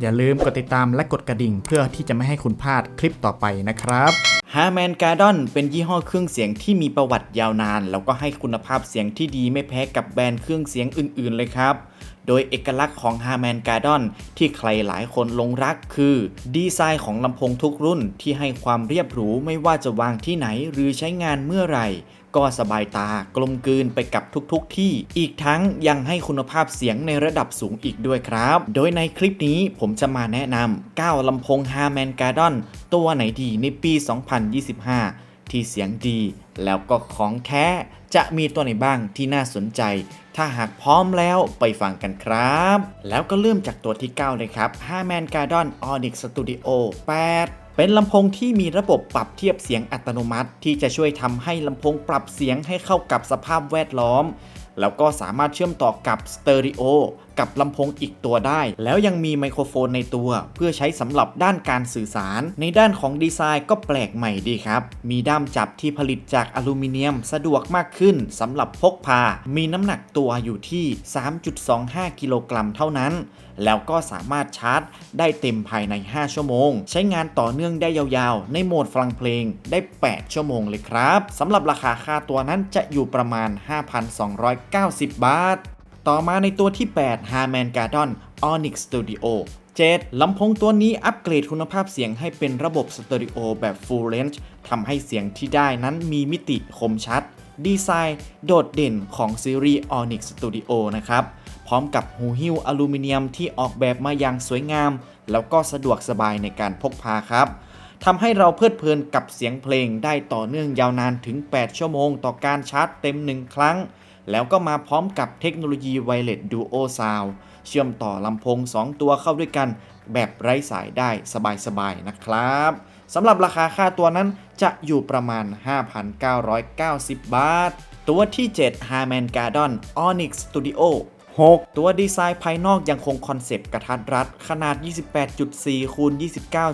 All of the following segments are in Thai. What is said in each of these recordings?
อย่าลืมกดติดตามและกดกระดิ่ง เพื่อที่จะไม่ให้คุณพลาดคลิปต่อไปนะครับ h a r m a n g a r d o n เป็นยี่ห้อเครื่องเสียงที่มีประวัติยาวนาน แล้วก็ให้คุณภาพเสียงที่ดีไม่แพ้กับแบรนด์เครื่องเสียงอื่น ๆ เลยครับ โดยเอกลักษณ์ของ h a r m a n g a r d o n ที่ใครหลายคนหลงรักคือ ดีไซน์ของลำโพงทุกรุ่นที่ให้ความเรียบหรูไม่ว่าจะวางที่ไหนหรือใช้งานเมื่อไหร่ก็สบายตากลมกลืนไปกับทุกๆทที่ อีกทั้งยังให้คุณภาพเสียงในระดับสูงอีกด้วยครับ โดยในคลิปนี้ผมจะมาแนะนำ9ลำโพง h a r m a n g a r d o n ตัวไหนดีในปี 2025 ที่เสียงดีแล้วก็ของแท้ จะมีตัวไหนบ้างที่น่าสนใจ ถ้าหากพร้อมแล้วไปฟังกันครับ แล้วก็เริ่มจากตัวที่ 9 เลยครับ5 m a n g a r d o n Onyx Studio 8เป็นลำโพงที่มีระบบปรับเทียบเสียงอัตโนมัติ ที่จะช่วยทำให้ลำโพงปรับเสียงให้เข้ากับสภาพแวดล้อม แล้วก็สามารถเชื่อมต่อกับสเตอริโอ กับลำโพงอีกตัวได้ แล้วยังมีไมโครโฟนในตัว เพื่อใช้สำหรับด้านการสื่อสาร ในด้านของดีไซน์ก็แปลกใหม่ดีครับ มีด้ามจับที่ผลิตจากอลูมิเนียมสะดวกมากขึ้นสำหรับพกพา มีน้ำหนักตัวอยู่ที่ 3.25 กิโลกรัมเท่านั้น แล้วก็สามารถชาร์จ ได้เต็มภายใน 5 ชั่วโมง ใช้งานต่อเนื่องได้ยาวๆ ในโหมดฟังเพลงได้ 8 ชั่วโมงเลยครับสำหรับราคาค่าตัวนั้นจะอยู่ประมาณ 5,290 บาท ต่อมาในตัวที่ 8 Harman Kardon Onyx Studio 7ลำโพงตัวนี้อัปเกรดคุณภาพเสียงให้เป็นระบบสเตอริโอแบบ Full Range ทำให้เสียงที่ได้นั้นมีมิติคมชัด ดีไซน์โดดเด่นของซีรีส์ Onyx Studio นะครับ พร้อมกับหูหิ้วอลูมิเนียมที่ออกแบบมาอย่างสวยงาม แล้วก็สะดวกสบายในการพกพาครับทำให้เราเพลิดเพลินกับเสียงเพลงได้ต่อเนื่องยาวนานถึง 8 ชั่วโมงต่อการชาร์จเต็ม 1 ครั้ง แล้วก็มาพร้อมกับเทคโนโลยี Wireless Duo Sound เชื่อมต่อลำโพง 2 ตัวเข้าด้วยกัน แบบไร้สายได้สบายๆนะครับสำหรับราคาค่าตัวนั้นจะอยู่ประมาณ 5,990 บาท ตัวที่ 7 Harman Kardon Onyx Studio 6 ตัวดีไซน์ภายนอกยังคงคอนเซปต์กระทัดรัด ขนาด 28.4คูณ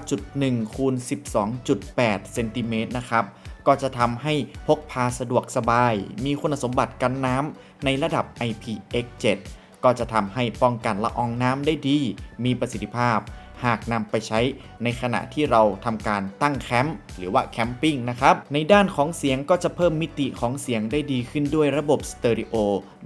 29.1คูณ12.8เซนติเมตรนะครับ ก็จะทำให้พกพาสะดวกสบาย มีคุณสมบัติกันน้ำในระดับ IPX7 ก็จะทำให้ป้องกันละอองน้ำได้ดี มีประสิทธิภาพ หากนำไปใช้ในขณะที่เราทำการตั้งแคมป์หรือว่าแคมปิ้งนะครับ ในด้านของเสียงก็จะเพิ่มมิติของเสียงได้ดีขึ้นด้วยระบบสเตอริโอ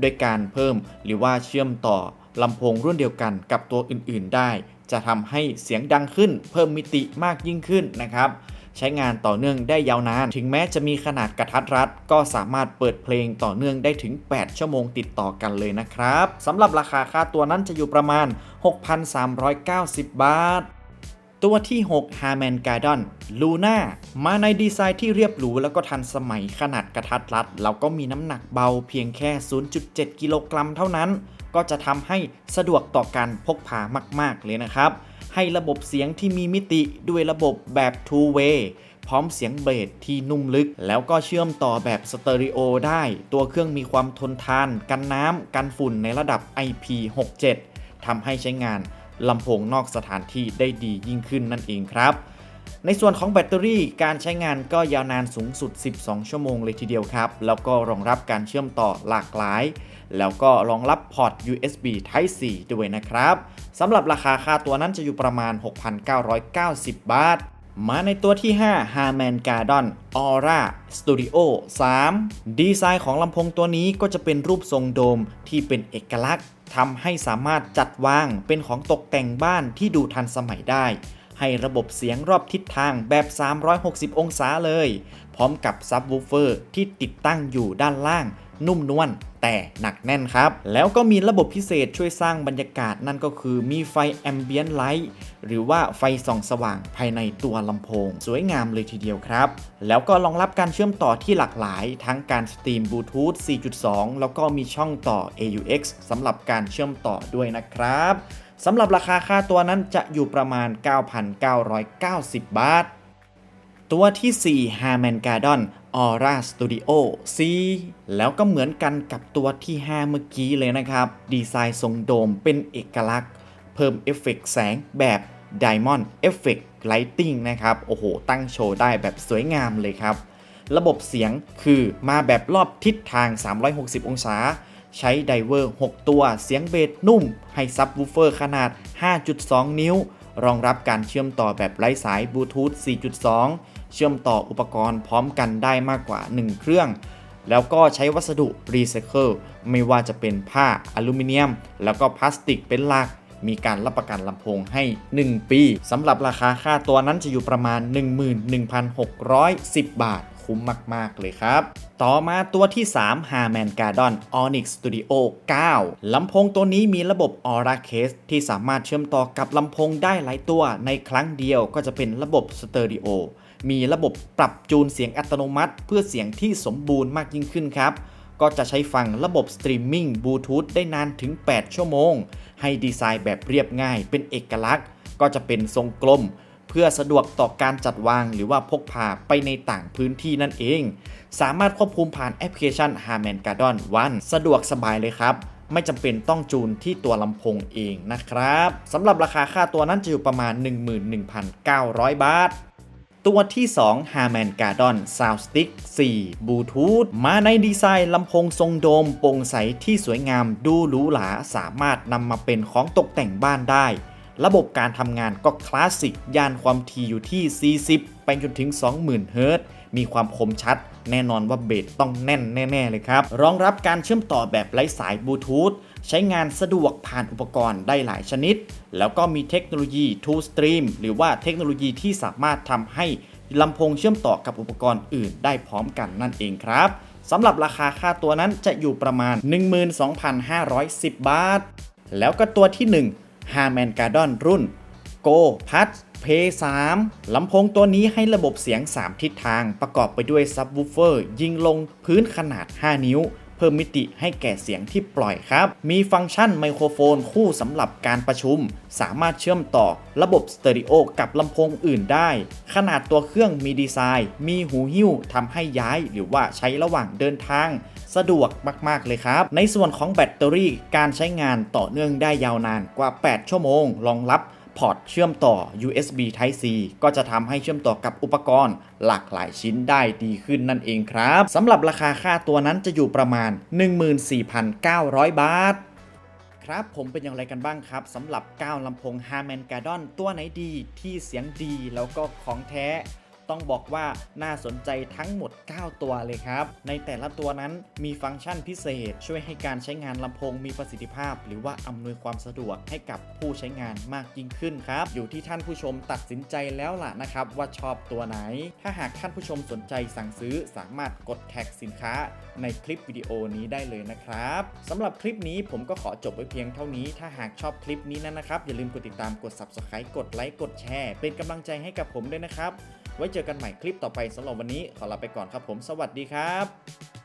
ด้วยการเพิ่มหรือว่าเชื่อมต่อลำโพงรุ่นเดียวกันกับตัวอื่น ๆ ได้ จะทำให้เสียงดังขึ้น เพิ่มมิติมากยิ่งขึ้นนะครับ ใช้งานต่อเนื่องได้ยาวนาน ถึงแม้จะมีขนาดกระทัดรัด ก็สามารถเปิดเพลงต่อเนื่องได้ถึง 8 ชั่วโมงติดต่อกันเลยนะครับสำหรับราคาค่าตัวนั้นจะอยู่ประมาณ 6,390 บาท ตัวที่ 6 Harman Kardon Luna มาในดีไซน์ที่เรียบหรูแล้วก็ทันสมัยขนาดกระทัดรัด แล้วก็มีน้ำหนักเบาเพียงแค่ 0.7 กิโลกรัมเท่านั้น ก็จะทำให้สะดวกต่อการพกพามาก ๆ เลยนะครับ ให้ระบบเสียงที่มีมิติด้วยระบบแบบ two way พร้อมเสียงเบสที่นุ่มลึก แล้วก็เชื่อมต่อแบบสเตอริโอได้ ตัวเครื่องมีความทนทาน กันน้ำ กันฝุ่นในระดับ IP67 ทำให้ใช้งานลำโพงนอกสถานที่ได้ดียิ่งขึ้นนั่นเองครับ ในส่วนของแบตเตอรี่การใช้งานก็ยาวนานสูงสุด 12 ชั่วโมงเลยทีเดียวครับ แล้วก็รองรับการเชื่อมต่อหลากหลาย แล้วก็รองรับพอร์ต USB Type C ด้วยนะครับสำหรับราคาค่าตัวนั้นจะอยู่ประมาณ 6,990 บาท มาในตัวที่ 5 Harman Kardon Aura Studio 3 ดีไซน์ของลำโพงตัวนี้ก็จะเป็นรูปทรงโดมที่เป็นเอกลักษณ์ทำให้สามารถจัดวางเป็นของตกแต่งบ้านที่ดูทันสมัยได้ ให้ระบบเสียงรอบทิศทางแบบ 360 องศาเลย พร้อมกับซับวูเฟอร์ที่ติดตั้งอยู่ด้านล่าง นุ่มนวลแต่หนักแน่นครับ แล้วก็มีระบบพิเศษช่วยสร้างบรรยากาศนั่นก็คือมีไฟแอมเบียนไลท์หรือว่าไฟส่องสว่างภายในตัวลำโพง สวยงามเลยทีเดียวครับ แล้วก็รองรับการเชื่อมต่อที่หลากหลาย ทั้งการสตรีมบลูทูธ4.2 แล้วก็มีช่องต่อ AUX สำหรับการเชื่อมต่อด้วยนะครับ สำหรับราคาค่าตัวนั้นจะอยู่ประมาณ 9,990 บาท ตัวที่ 4 Harman Kardon Aura Studio C แล้วก็เหมือนกันกับตัวที่ 5 เมื่อกี้เลยนะครับ ดีไซน์ทรงโดมเป็นเอกลักษณ์ เพิ่มเอฟเฟกต์แสงแบบ Diamond Effect Lighting นะครับ โอ้โห ตั้งโชว์ได้แบบสวยงามเลยครับ ระบบเสียงคือมาแบบรอบทิศทาง 360 องศา ใช้ไดเวอร์ 6 ตัวเสียงเบสนุ่ม ให้ซับวูเฟอร์ขนาด 5.2 นิ้ว รองรับการเชื่อมต่อแบบไร้สายบลูทูธ 4.2 เชื่อมต่ออุปกรณ์พร้อมกันได้มากกว่า 1 เครื่อง แล้วก็ใช้วัสดุรีไซเคิลไม่ว่าจะเป็นผ้าอลูมิเนียม แล้วก็พลาสติกเป็นหลักมีการรับประกันลำโพงให้ 1 ปีสำหรับราคาค่าตัวนั้นจะอยู่ประมาณ 11,610 บาท คุ้มมาก ๆ เลยครับ ต่อมาตัวที่ 3 Harman Kardon Onyx Studio 9 ลำโพงตัวนี้มีระบบ Aura Case ที่สามารถเชื่อมต่อกับลำโพงได้หลายตัว ในครั้งเดียวก็จะเป็นระบบสเตอริโอมีระบบปรับจูนเสียงอัตโนมัติ เพื่อเสียงที่สมบูรณ์มากยิ่งขึ้นครับก็จะใช้ฟังระบบสตรีมมิ่งบลูทูธได้นานถึง 8 ชั่วโมง ให้ดีไซน์แบบเรียบง่ายเป็นเอกลักษณ์ ก็จะเป็นทรงกลม พื่อสะดวกต่อการจัดวางหรือว่าพกพาไปในต่างพื้นที่นั่นเอง สามารถควบคุมผ่านแอปพลิเคชัน Harman Kardon One สะดวกสบายเลยครับ ไม่จำเป็นต้องจูนที่ตัวลำโพงเองนะครับสำหรับราคาค่าตัวนั้นจะอยู่ประมาณ 11,900 บาท ตัวที่ 2 Harman Kardon Soundstick 4 Bluetooth มาในดีไซน์ลำโพงทรงโดมโปร่งใสที่สวยงามดูหรูหราสามารถนำมาเป็นของตกแต่งบ้านได้ ระบบการทำงานก็คลาสสิก ย่านความถี่อยู่ที่ 40 ไปจนถึง 20,000 เฮิรตซ์ มีความคมชัด แน่นอนว่าเบสต้องแน่นแน่ ๆ เลยครับ รองรับการเชื่อมต่อแบบไร้สายบลูทูธ ใช้งานสะดวกผ่านอุปกรณ์ได้หลายชนิด แล้วก็มีเทคโนโลยี Two Stream หรือว่าเทคโนโลยีที่สามารถทำให้ลำโพงเชื่อมต่อกับอุปกรณ์อื่นได้พร้อมกันนั่นเองครับสำหรับราคาค่าตัวนั้นจะอยู่ประมาณ 12,510 บาท แล้วก็ตัวที่ 1 Harman Kardon รุ่น Go p a t p 3ลำโพงตัวนี้ให้ระบบเสียง 3 ทิศทางประกอบไปด้วยซับวูเฟอร์ยิงลงพื้นขนาด 5 นิ้ว เพิ่มมิติให้แก่เสียงที่ปล่อยครับ มีฟังก์ชันไมโครโฟนคู่สำหรับการประชุม สามารถเชื่อมต่อระบบสเตอริโอกับลำโพงอื่นได้ ขนาดตัวเครื่องมีดีไซน์ มีหูหิ้วทำให้ย้ายหรือว่าใช้ระหว่างเดินทาง สะดวกมาก ๆ เลยครับ ในส่วนของแบตเตอรี่การใช้งานต่อเนื่องได้ยาวนานกว่า 8 ชั่วโมง รองรับพอร์ตเชื่อมต่อ USB Type C ก็จะทำให้เชื่อมต่อกับอุปกรณ์หลากหลายชิ้นได้ดีขึ้นนั่นเองครับสำหรับราคาค่าตัวนั้นจะอยู่ประมาณ 14,900 บาทครับผมเป็นอย่างไรกันบ้างครับสำหรับ 9ลำโพง Harman Kardon ตัวไหนดีที่เสียงดีแล้วก็ของแท้ ต้องบอกว่าน่าสนใจทั้งหมด 9 ตัวเลยครับ ในแต่ละตัวนั้นมีฟังก์ชันพิเศษ ช่วยให้การใช้งานลำโพงมีประสิทธิภาพ หรือว่าอำนวยความสะดวกให้กับผู้ใช้งานมากยิ่งขึ้นครับ อยู่ที่ท่านผู้ชมตัดสินใจแล้วล่ะนะครับว่าชอบตัวไหน ถ้าหากท่านผู้ชมสนใจสั่งซื้อสามารถกดแท็กสินค้า ในคลิปวิดีโอนี้ได้เลยนะครับสำหรับคลิปนี้ผมก็ขอจบไว้เพียงเท่านี้ ถ้าหากชอบคลิปนี้นั้นนะครับ อย่าลืมกดติดตามกด subscribe กดไลค์กดแชร์ เป็นกำลังใจให้กับผมด้วยนะครับ ไว้เจอกันใหม่คลิปต่อไปสำหรับวันนี้ขอลาไปก่อนครับผม สวัสดีครับ